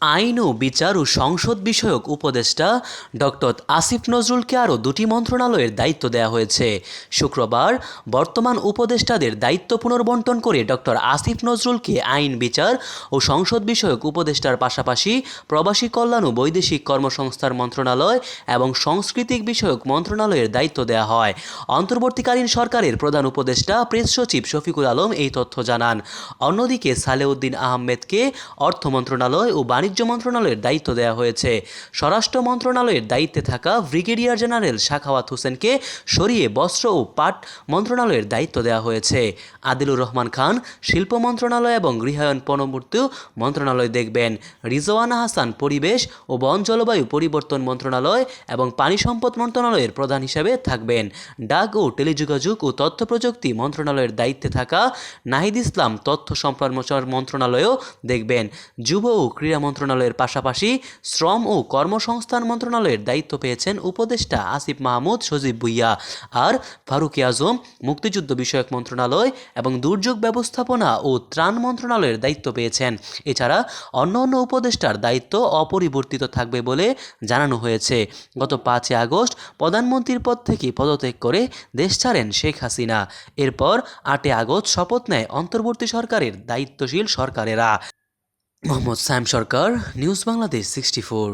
আইন ও বিচার ও সংসদ বিষয়ক উপদেষ্টা ডক্টর আসিফ নজরুলকে আরও দুটি মন্ত্রণালয়ের দায়িত্ব দেওয়া হয়েছে। শুক্রবার বর্তমান উপদেষ্টাদের দায়িত্ব পুনর্বন্টন করে ডক্টর আসিফ নজরুলকে আইন, বিচার ও সংসদ বিষয়ক উপদেষ্টার পাশাপাশি প্রবাসী কল্যাণ ও বৈদেশিক কর্মসংস্থান মন্ত্রণালয় এবং সাংস্কৃতিক বিষয়ক মন্ত্রণালয়ের দায়িত্ব দেওয়া হয়। অন্তর্বর্তীকালীন সরকারের প্রধান উপদেষ্টা প্রেস সচিব শফিকুল আলম এই তথ্য জানান। অন্যদিকে সালেউদ্দিন আহমেদকে অর্থ মন্ত্রণালয় ও বাণিজ্য মন্ত্রণালয়ের দায়িত্ব দেওয়া হয়েছে। স্বরাষ্ট্র মন্ত্রণালয়ের দায়িত্বে থাকা ব্রিগেডিয়ার জেনারেল শাখাওয়াত হোসেনকে সরিয়ে বস্ত্র ও পাট মন্ত্রণালয়ের দায়িত্ব দেওয়া হয়েছে। আদিলুর রহমান খান, শিল্প মন্ত্রণালয় এবং গৃহায়ণ পরবর্তী মন্ত্রণালয় দেখবেন। রিজওয়ানা হাসান পরিবেশ ও বন জলবায়ু পরিবর্তন মন্ত্রণালয় এবং পানি সম্পদ মন্ত্রণালয়ের প্রধান হিসেবে থাকবেন। ডাক ও টেলিযোগাযোগ ও তথ্য প্রযুক্তি মন্ত্রণালয়ের দায়িত্বে থাকা নাহিদ ইসলাম তথ্য সম্প্রচার মন্ত্রণালয়ও দেখবেন। যুব ও ক্রীড়া মন্ত্রণালয়ের পাশাপাশি শ্রম ও কর্মসংস্থান মন্ত্রণালয়ের দায়িত্ব পেয়েছেন উপদেষ্টা আসিফ মাহমুদ, সজীব ভুইয়া আর ফারুকি আজম মুক্তিযুদ্ধ বিষয়ক মন্ত্রণালয় এবং দুর্যোগ ব্যবস্থাপনা ও ত্রাণ মন্ত্রণালয়ের দায়িত্ব পেয়েছেন। এছাড়া অন্য অন্য উপদেষ্টার দায়িত্ব অপরিবর্তিত থাকবে বলে জানানো হয়েছে। গত পাঁচই আগস্ট প্রধানমন্ত্রীর পদ থেকে পদত্যাগ করে দেশ ছাড়েন শেখ হাসিনা। এরপর আটে আগস্ট শপথ নেয় অন্তর্বর্তী সরকারের দায়িত্বশীল সরকারেরা। Mohammad Saim Sarkar News Bangladesh sixty four